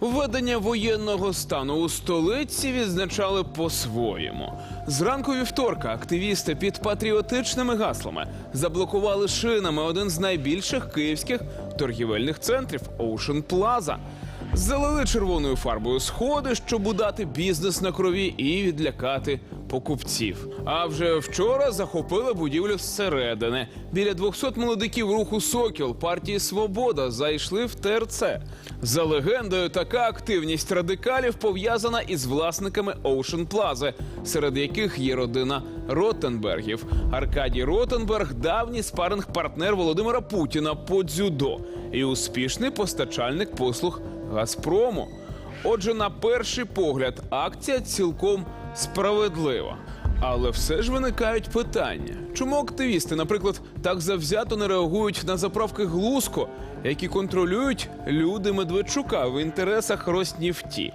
Введення воєнного стану у столиці відзначали по-своєму. Зранку вівторка активісти під патріотичними гаслами заблокували шинами один з найбільших київських торгівельних центрів Оушен Plaza. Залили червоною фарбою сходи, щоб удати бізнес на крові і відлякати покупців. А вже вчора захопили будівлю зсередини. Біля 200 молодиків руху Сокіл партії Свобода зайшли в ТРЦ. За легендою, така активність радикалів пов'язана із власниками Ocean Plaza, серед яких є родина Ротенбергів. Аркадій Ротенберг давній спаринг-партнер Володимира Путіна по дзюдо і успішний постачальник послуг Газпрому. Отже, на перший погляд, акція цілком справедлива. Але все ж виникають питання: чому активісти, наприклад, так завзято не реагують на заправки Глузко, які контролюють люди Медведчука в інтересах Роснефті,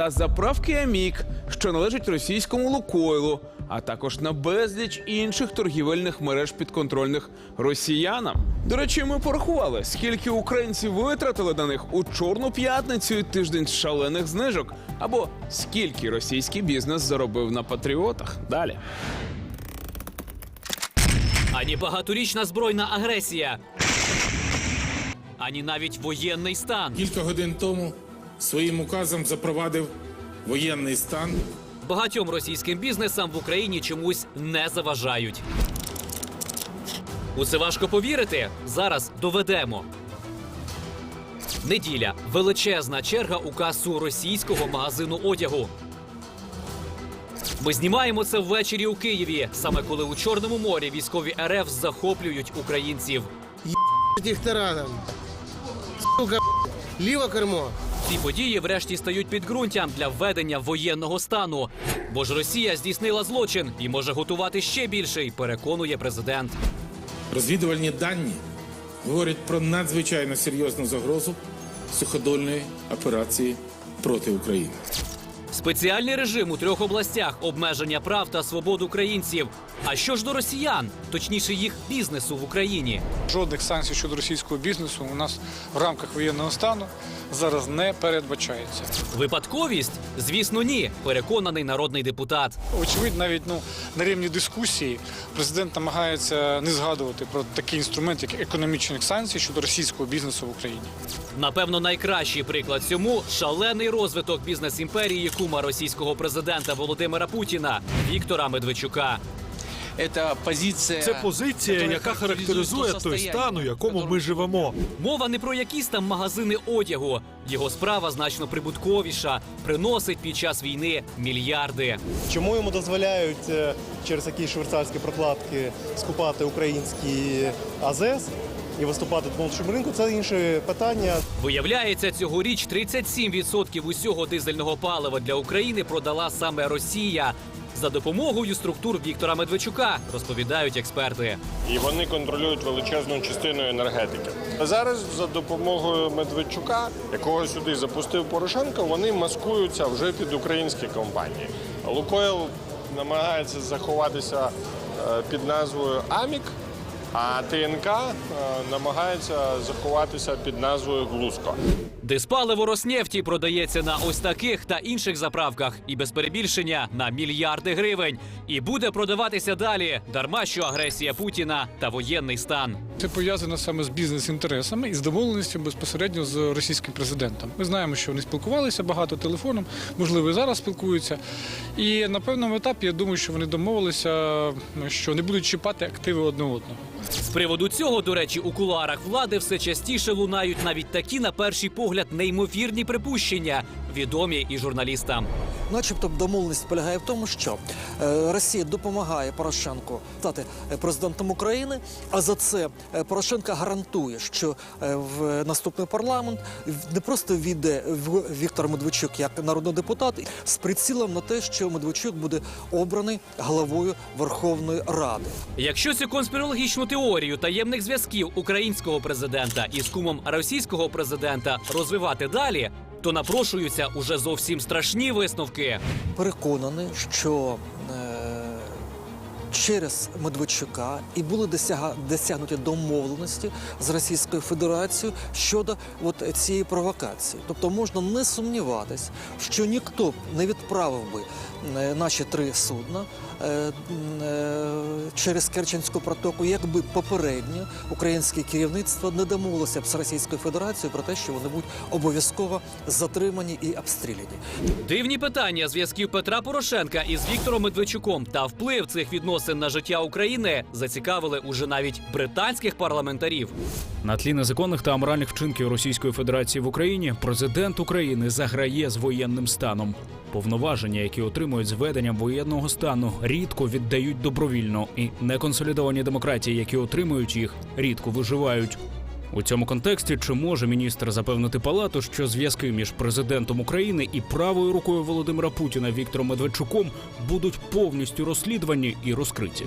та заправки Амік, що належать російському Лукойлу, а також на безліч інших торгівельних мереж підконтрольних росіянам. До речі, ми порахували, скільки українців витратили на них у чорну п'ятницю і тиждень шалених знижок, або скільки російський бізнес заробив на патріотах. Далі. Ані багаторічна збройна агресія, ані навіть воєнний стан. Кілька годин тому своїм указом запровадив воєнний стан. Багатьом російським бізнесам в Україні чомусь не заважають. У це важко повірити. Зараз доведемо. Неділя величезна черга у касу російського магазину одягу. Ми знімаємо це ввечері у Києві, саме коли у Чорному морі військові РФ захоплюють українців. їх тараном. Сука, ліво кермо. Ці події врешті стають підґрунтям для введення воєнного стану. Бо ж Росія здійснила злочин і може готувати ще більший, переконує президент. Розвідувальні дані говорять про надзвичайно серйозну загрозу суходольної операції проти України. Спеціальний режим у трьох областях обмеження прав та свобод українців. А що ж до росіян, точніше їх бізнесу в Україні? Жодних санкцій щодо російського бізнесу у нас в рамках воєнного стану зараз не передбачається. Випадковість? Звісно, ні. Переконаний народний депутат. Очевидь, навіть ну на рівні дискусії президент намагається не згадувати про такий інструмент, як економічних санкцій щодо російського бізнесу в Україні. Напевно, найкращий приклад цьому шалений розвиток бізнес-імперії кума російського президента Володимира Путіна Віктора Медведчука. Це позиція, Це позиція, яка характеризує той стан, у якому ми живемо. Мова не про якісь там магазини одягу. Його справа значно прибутковіша, приносить під час війни мільярди. Чому йому дозволяють е, через якісь швейцарські прокладки скупати українські АЗС і виступати на внутрішньому ринку? Це інше питання. Виявляється, цьогоріч 37% усього дизельного палива для України продала саме Росія. За допомогою структур Віктора Медведчука розповідають експерти. і вони контролюють величезну частину енергетики. Зараз за допомогою Медведчука, якого сюди запустив Порошенко, вони маскуються вже під українські компанії. Лукойл намагається заховатися е, під назвою Амік, а ТНК е, намагається заховатися під назвою Глузко. Диспаливо Роснефті продається на ось таких та інших заправках і без перебільшення на мільярди гривень. І буде продаватися далі, дарма що агресія Путіна та воєнний стан. Це пов'язано саме з бізнес-інтересами і з домовленістю безпосередньо з російським президентом. Ми знаємо, що вони спілкувалися багато телефоном, можливо, і зараз спілкуються. І на певному етапі я думаю, що вони домовилися, що не будуть чіпати активи одне одного. З приводу цього, до речі, у кулуарах влади все частіше лунають навіть такі, на перший погляд, неймовірні припущення, відомі і журналістам. Начебто домовленість полягає в тому, що е, Росія допомагає Порошенку стати е, президентом України, а за це е, Порошенко гарантує, що в наступний парламент не просто війде Віктор Медведчук як народний депутат з прицілом на те, що Медведчук буде обраний головою Верховної Ради. Якщо цю конспірологічну теорію таємних зв'язків українського президента із кумом російського президента розвивати далі, то напрошуються уже зовсім страшні висновки. Переконаний, що через Медведчука і були досягнуті домовленості з Російською Федерацією щодо от цієї провокації. Тобто можна не сумніватись, що ніхто б не відправив би е, наші три судна е, е, через Керченську протоку, якби попередньо українське керівництво не домовилося б з Російською Федерацією про те, що вони будуть обов'язково затримані і обстріляні. Дивні питання зв'язків Петра Порошенка із Віктором Медведчуком та вплив цих відносин на життя України зацікавили уже навіть британських парламентарів. На тлі незаконних та аморальних вчинків Російської Федерації в Україні президент України заграє з воєнним станом. Повноваження, які отримують з введенням воєнного стану, рідко віддають добровільно, і неконсолідовані демократії, які отримують їх, рідко виживають. У цьому контексті чи може міністр запевнити палату, що зв'язки між президентом України і правою рукою Володимира Путіна Віктором Медведчуком будуть повністю розслідувані і розкриті?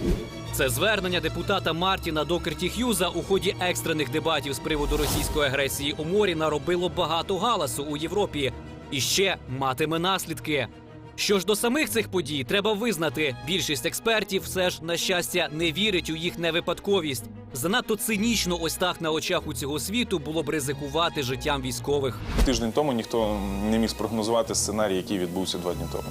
Це звернення депутата Мартіна Докерті Х'юза у ході екстрених дебатів з приводу російської агресії у морі наробило багато галасу у Європі і ще матиме наслідки. Що ж до самих цих подій, треба визнати, більшість експертів все ж на щастя не вірить у їх невипадковість. Занадто цинічно, ось так на очах у цього світу було б ризикувати життям військових. Тиждень тому ніхто не міг спрогнозувати сценарій, який відбувся два дні тому.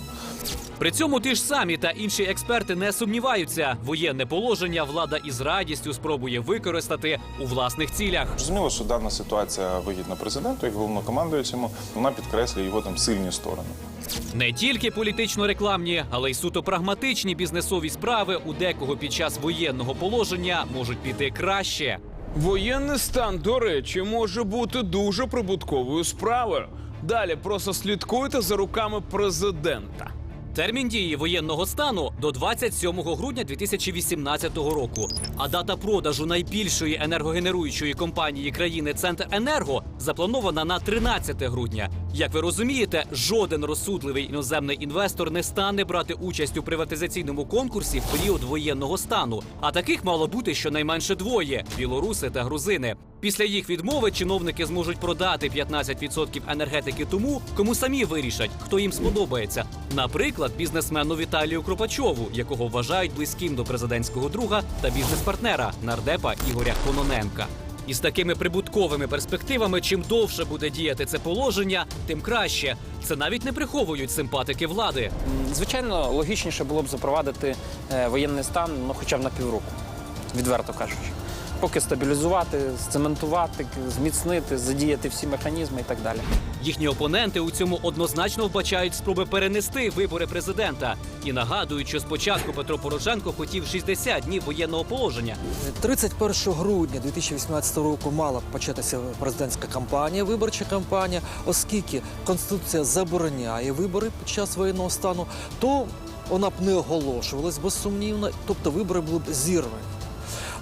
При цьому ті ж самі та інші експерти не сумніваються. Воєнне положення влада із радістю спробує використати у власних цілях. Зрозуміло, що дана ситуація вигідна президенту, як головнокомандуючому, вона підкреслює його там сильні сторони. Не тільки політично-рекламні, але й суто прагматичні бізнесові справи у декого під час воєнного положення можуть піти краще. Воєнний стан, до речі, може бути дуже прибутковою справою. Далі просто слідкуйте за руками президента. Термін дії воєнного стану до 27 грудня 2018 року. А дата продажу найбільшої енергогенеруючої компанії країни Центр Енерго запланована на 13 грудня. Як ви розумієте, жоден розсудливий іноземний інвестор не стане брати участь у приватизаційному конкурсі в період воєнного стану. А таких мало бути щонайменше двоє білоруси та грузини. Після їх відмови чиновники зможуть продати 15% енергетики тому, кому самі вирішать, хто їм сподобається. Наприклад, бізнесмену Віталію Кропачову, якого вважають близьким до президентського друга та бізнес-партнера нардепа Ігоря Кононенка. І з такими прибутковими перспективами, чим довше буде діяти це положення, тим краще. Це навіть не приховують симпатики влади. Звичайно, логічніше було б запровадити е, воєнний стан, ну хоча б на півроку, відверто кажучи. Поки стабілізувати, сцементувати, зміцнити, задіяти всі механізми і так далі. Їхні опоненти у цьому однозначно вбачають спроби перенести вибори президента і нагадують, що спочатку Петро Порошенко хотів 60 днів воєнного положення. 31 грудня 2018 року мала б початися президентська кампанія, виборча кампанія, оскільки Конституція забороняє вибори під час воєнного стану, то вона б не оголошувалась безсумнівно, тобто вибори були б зірвані.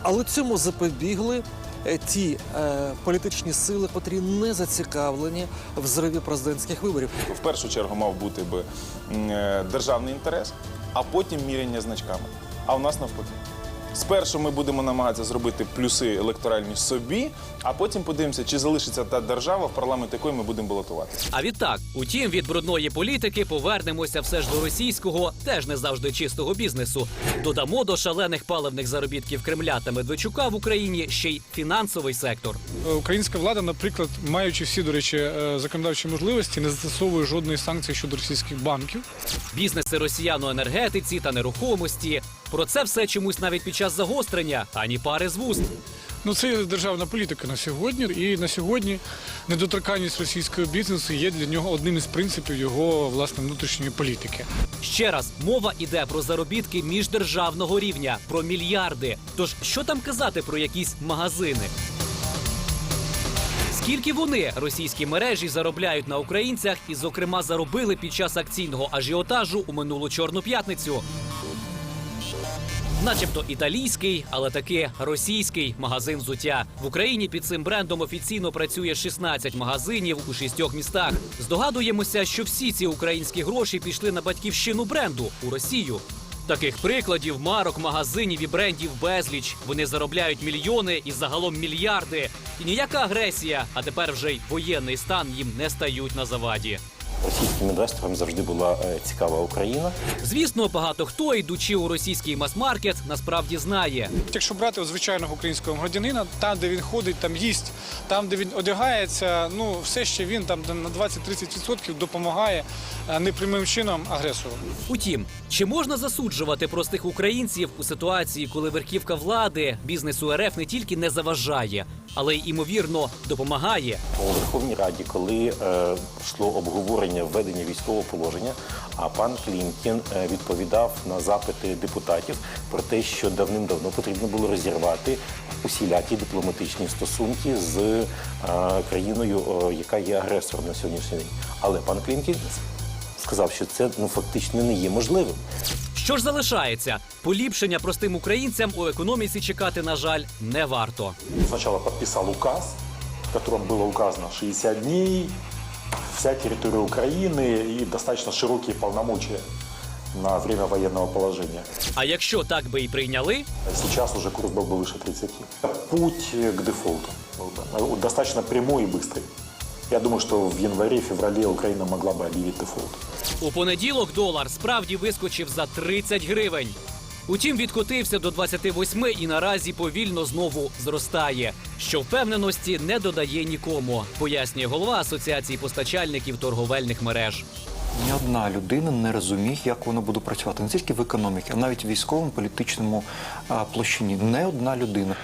Але цьому запобігли е, ті е, політичні сили, котрі не зацікавлені в зриві президентських виборів. В першу чергу мав бути би е, державний інтерес, а потім міряння значками. А у нас навпаки. Спершу ми будемо намагатися зробити плюси електоральні собі, а потім подивимося, чи залишиться та держава, в парламент якої ми будемо балотувати. А відтак, утім, від брудної політики повернемося все ж до російського, теж не завжди чистого бізнесу. Додамо до шалених паливних заробітків Кремля та Медведчука в Україні ще й фінансовий сектор. Е, Українська влада, наприклад, маючи всі, до речі, е, законодавчі можливості, не застосовує жодної санкції щодо російських банків. Бізнеси росіян у енергетиці та нерухомості. Про це все чомусь навіть під час загострення, ані пари з вуст. Ну це є державна політика на сьогодні. І на сьогодні недоторканність російського бізнесу є для нього одним із принципів його власне внутрішньої політики. Ще раз мова іде про заробітки міждержавного рівня, про мільярди. Тож що там казати про якісь магазини? Скільки вони російські мережі заробляють на українцях і, зокрема, заробили під час акційного ажіотажу у минулу чорну п'ятницю? Начебто італійський, але таки російський магазин взуття в Україні під цим брендом офіційно працює 16 магазинів у шістьох містах. Здогадуємося, що всі ці українські гроші пішли на батьківщину бренду у Росію. Таких прикладів, марок, магазинів і брендів безліч. Вони заробляють мільйони і загалом мільярди. І ніяка агресія, а тепер вже й воєнний стан їм не стають на заваді. Російським інвесторам завжди була е, цікава Україна. Звісно, багато хто, йдучи у російський мас-маркет, насправді знає. Якщо брати от звичайного українського громадянина, там, де він ходить, там їсть, там, де він одягається, ну все ще він там на 20-30% допомагає е, непрямим чином агресору. Утім, чи можна засуджувати простих українців у ситуації, коли верхівка влади бізнесу РФ не тільки не заважає, але й імовірно допомагає? У Верховній Раді, коли е, йшло обговорення введення військового положення, а пан Клімкін е, відповідав на запити депутатів про те, що давним-давно потрібно було розірвати усілякі дипломатичні стосунки з е, країною, е, яка є агресором на сьогоднішній день. Але пан Клімкін сказав, що це ну фактично не є можливим. Що ж залишається? Поліпшення простим українцям у економіці чекати, на жаль, не варто. Сначала подписал указ, в котором было указано 60 дней, вся территория Украины и достаточно широкие полномочия на время военного положения. А якщо так би і прийняли, Сейчас уже курс был бы выше 30. Путь к дефолту был бы э, достаточно прямой и быстрый. Я думаю, что в январе-феврале Украина могла бы объявить дефолт. у понеділок долар справді вискочив за 30 гривень. Утім, відкотився до 28 і наразі повільно знову зростає, що впевненості не додає нікому, пояснює голова Асоціації постачальників торговельних мереж. Ні одна людина не розуміє, як воно буде працювати не тільки в економіці, а навіть в військовому політичному а, площині. Не одна людина.